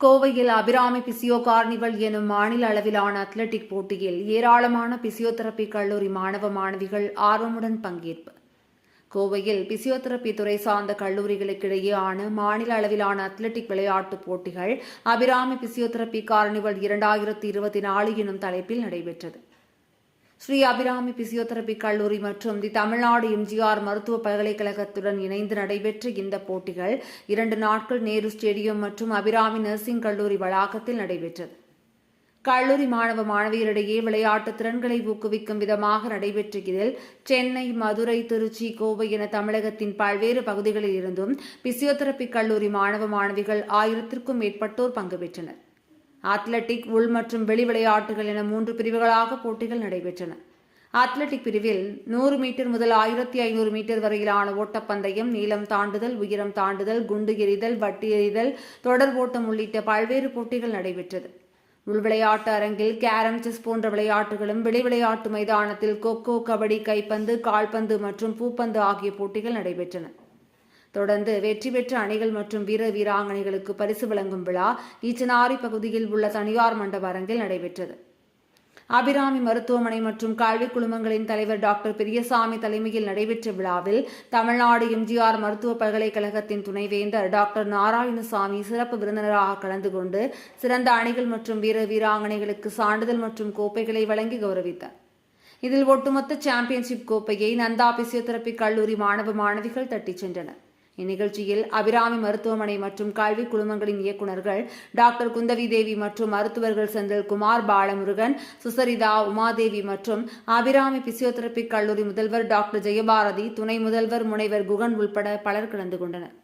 கோவையில் Abirami physio carnival எனும் மாநில அளவிலான அத்லெட்டிக் போட்டியில் ஏராளமான பிசியோதெரபி கல்லூரி மாணவ மாணவிகள் ஆர்வமுடன் பங்கேற்பு. கோவையில் பிசியோதெரபி துறை சார்ந்த கல்லூரிகளுக்கிடையேயான மாநில அளவிலான அத்லெட்டிக் விளையாட்டுப் போட்டிகள் அபிராமி பிசியோதெரபி கார்னிவல் இரண்டாயிரத்தி இருபத்தி நாலு எனும் தலைப்பில் நடைபெற்றது. ஸ்ரீ அபிராமி பிசியோதெரபி கல்லூரி மற்றும் தி தமிழ்நாடு எம்ஜிஆர் மருத்துவ பல்கலைக்கழகத்துடன் இணைந்து நடைபெற்ற இந்த போட்டிகள் இரண்டு நாட்கள் நேரு ஸ்டேடியம் மற்றும் அபிராமி நர்சிங் கல்லூரி வளாகத்தில் நடைபெற்றது. கல்லூரி மாணவ மாணவியரிடையே விளையாட்டு திறன்களை ஊக்குவிக்கும் விதமாக நடைபெற்ற இதில் சென்னை மதுரை திருச்சி கோவை என தமிழகத்தின் பல்வேறு பகுதிகளில் இருந்தும் பிசியோதெரபி கல்லூரி மாணவ மாணவிகள் ஆயிரத்திற்கும் மேற்பட்டோர் பங்கு பெற்றனர். அத்லெட்டிக் உள் மற்றும் வெளி விளையாட்டுகள் என மூன்று பிரிவுகளாக போட்டிகள் நடைபெற்றன. அத்லெட்டிக் பிரிவில் நூறு மீட்டர் முதல் ஆயிரத்தி ஐநூறு மீட்டர் வரையிலான ஓட்டப்பந்தயம் நீளம் தாண்டுதல் உயரம் தாண்டுதல் குண்டு எறிதல் வட்டி எறிதல் தொடர் ஓட்டம் உள்ளிட்ட பல்வேறு போட்டிகள் நடைபெற்றது. உள் விளையாட்டு அரங்கில் கேரம் செஸ் போன்ற விளையாட்டுகளும் வெளி விளையாட்டு மைதானத்தில் கொக்கோ கபடி கைப்பந்து கால்பந்து மற்றும் பூப்பந்து ஆகிய போட்டிகள் நடைபெற்றன. தொடர்ந்து வெற்றி பெற்ற அணிகள் மற்றும் வீர வீராங்கனைகளுக்கு பரிசு வழங்கும் விழா ஈச்சனாரி பகுதியில் உள்ள தனியார் மண்டப அரங்கில் நடைபெற்றது. அபிராமி மருத்துவமனை மற்றும் கல்வி குழுமங்களின் தலைவர் டாக்டர் பெரியசாமி தலைமையில் நடைபெற்ற விழாவில் தமிழ்நாடு எம்ஜிஆர் மருத்துவ பல்கலைக்கழகத்தின் துணைவேந்தர் டாக்டர் நாராயணசாமி சிறப்பு விருந்தினராக கலந்து கொண்டு சிறந்த அணிகள் மற்றும் வீர வீராங்கனைகளுக்கு சான்றிதழ் மற்றும் கோப்பைகளை வழங்கி கௌரவித்தார். இதில் ஒட்டுமொத்த சாம்பியன்ஷிப் கோப்பையை நந்தா பிசியோதெரபி கல்லூரி மாணவ மாணவிகள் தட்டிச் சென்றனர். இந்நிகழ்ச்சியில் அபிராமி மருத்துவமனை மற்றும் கல்வி குழுமங்களின் இயக்குநர்கள் டாக்டர் குந்தவி தேவி மற்றும் மருத்துவர்கள் செந்தில் குமார் பாலமுருகன் சுசரிதா உமாதேவி மற்றும் அபிராமி பிசியோதெரபி கல்லூரி முதல்வர் டாக்டர் ஜெயபாரதி துணை முதல்வர் முனைவர் குகன் உள்பட பலர் கலந்து கொண்டனர்.